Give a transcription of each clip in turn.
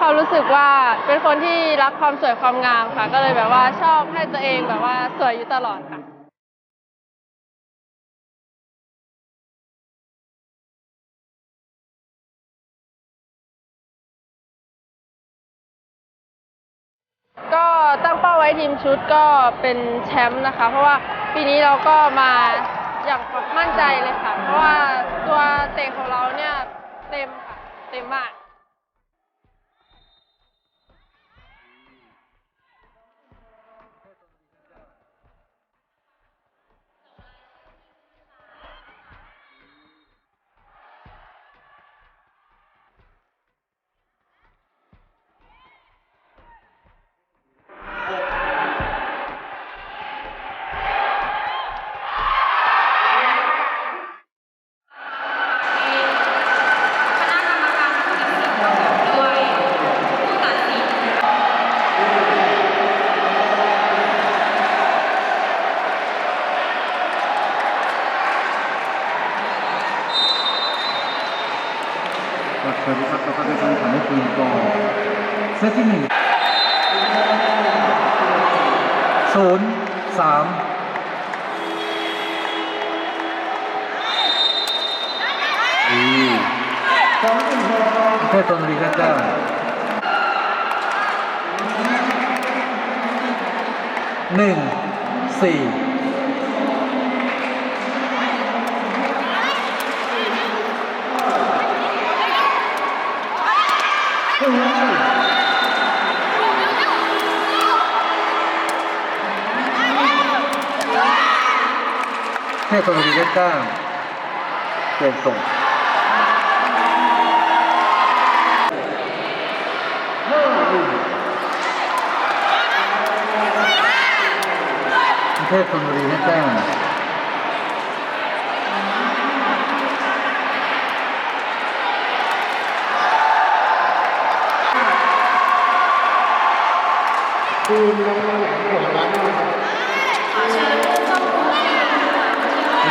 ความรู้สึกว่าเป็นคนที่รักความสวยความงามค่ะ ก็เลยแบบว่าชอบให้ตัวเองแบบว่าสวยอยู่ตลอดค่ะก็ตั้งเป้าไว้ทีมชุดก็เป็นแชมป์นะคะ เพราะว่าปีนี้เราก็มาอย่างมั่นใจเลยค่ะ เพราะว่าตัวเตะของเราเนี่ยเต็มค่ะ เต็มมาก สวัสดีครับเราก็จะการแข่งขันในทีมก่อนเซตที่หนึ่งศูนย์สามดีแค่ตอนรีก็ได้หนึ่งสี่ แค่ตอนรีก็ได้เปลี่ยนส่งแค่ตอนรีก็ได้แค่ตอนรีก็ได้เจ็ดเก้าส่งคือทีมผู้ชายค่ะค่แค่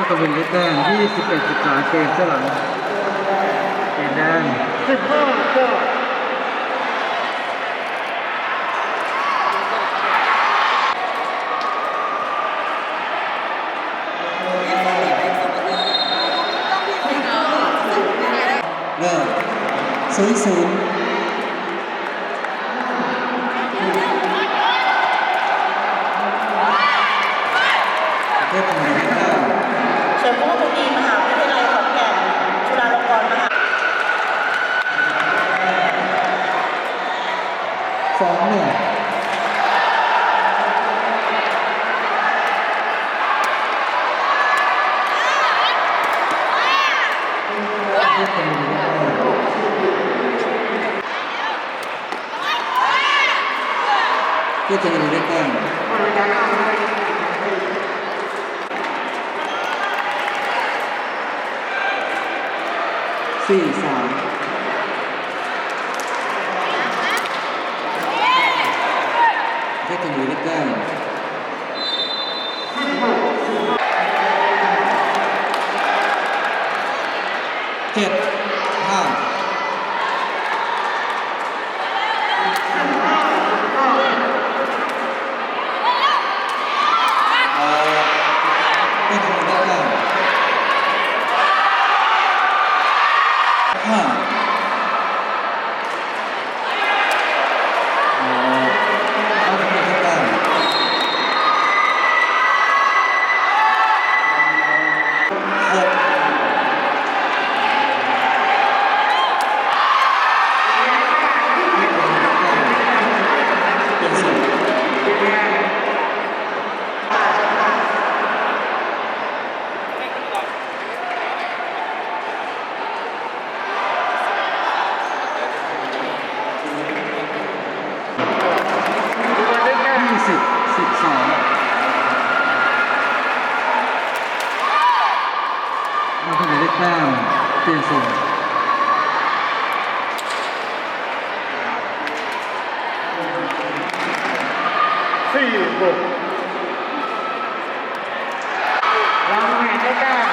ก็กำลังได้แต้ม21 13เกมเจ้าหลังเกมแดง15ก็เริ่มย์ ที่จะมีได้แต้มสี่สามที่จะมีได้แต้มเจ็ดห้าเอ่อ ที่จะมีได้แต้มห้าเอ่อเขาจะมีได้แต้ม ศูนย์สี่หกรามคำแหงได้แต้ม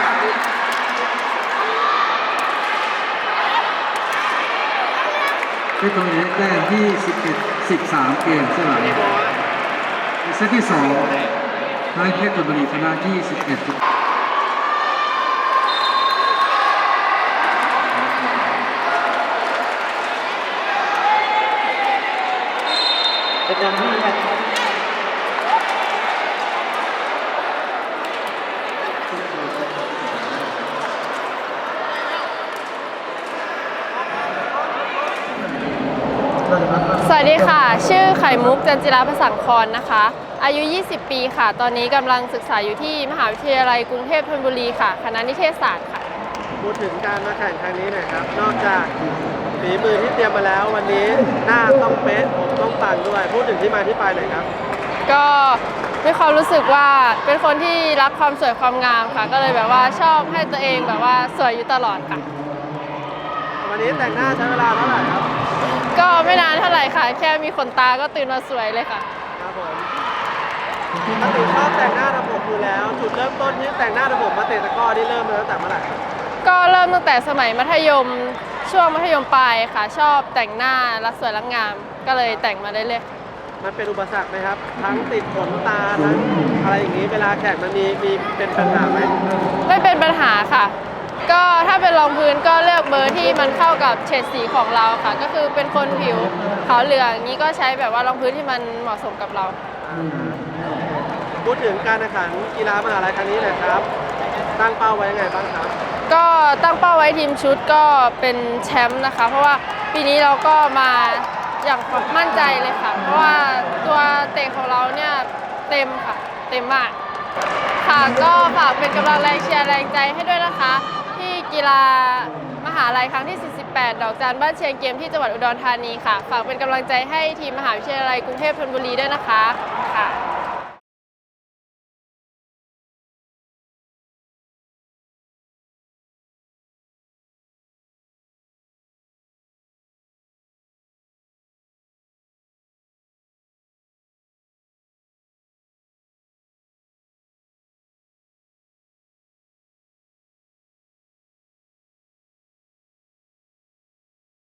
เพชรบุรีได้แต้มที่11 13เกมเสื้อหลังเซตที่สองให้เพชรบุรีชนะที่11ประจำที่ครับสวัสดีค่ะ ชื่อไข่มุกจันจิราภสังครนะคะ อายุ 20 ปีค่ะ ตอนนี้กำลังศึกษาอยู่ที่มหาวิทยาลัยกรุงเทพธนบุรีค่ะ คณะนิเทศศาสตร์ค่ะ พูดถึงการมาแข่งครั้งนี้หน่อยครับ นอกจาก ฝีมือที่เตรียมมาแล้ววันนี้หน้าต้องเป๊ะผมต้องปังด้วย พูดถึงที่มาที่ไปหน่อยครับ ก็มีความรู้สึกว่าเป็นคนที่รักความสวยความงามค่ะ ก็เลยแบบว่าชอบให้ตัวเองแบบว่าสวยอยู่ตลอดค่ะ วันนี้แต่งหน้าใช้เวลาเท่าไหร่ครับ ก็ไม่นานเท่าไหร่ค่ะ แค่มีขนตาก็ตื่นมาสวยเลยค่ะ ครับผมถ้าถึงชอบแต่งหน้าทำผมอยู่แล้ว จุดเริ่มต้นที่แต่งหน้าทำผมมาเตะตะกร้อนี่เริ่มมาตั้งแต่เมื่อไหร่ครับก็เริ่มตั้งแต่สมัยมัธยม ช่วงมัธยมปลายค่ะ ชอบแต่งหน้ารักสวยรักงาม ก็เลยแต่งมาเรื่อยๆมันเป็นอุปสรรคไหมครับ ทั้งติดขนตาทั้งอะไรอย่างนี้ เวลาแข่งมันมีมีเป็นปัญหาไหมไม่เป็นปัญหาค่ะ ก็ถ้าเป็นรองพื้นก็เลือกเบอร์ที่มันเข้ากับเฉดสีของเราค่ะ ก็คือเป็นคนผิวขาวเหลืองอย่างนี้ก็ใช้แบบว่ารองพื้นที่มันเหมาะสมกับเรา พูดถึงการแข่งขันกีฬามหาลัยครั้งนี้หน่อยครับ ตั้งเป้าไว้ยังไงบ้างครับ ก็ตั้งเป้าไว้ทีมชุดก็เป็นแชมป์นะคะ เพราะว่าปีนี้เราก็มาอย่างมั่นใจเลยค่ะ เพราะว่าตัวเตะของเราเนี่ยเต็มค่ะ เต็มมาก ค่ะก็ฝากเป็นกำลังแรงเชียร์แรงใจให้ด้วยนะคะ ที่กีฬามหาลัยครั้งที่ 48 ดอกจานบ้านเชียงเกมที่จังหวัดอุดรธานีค่ะ ฝากเป็นกำลังใจให้ทีมมหาวิทยาลัยกรุงเทพธนบุรีด้วยนะคะค่ะ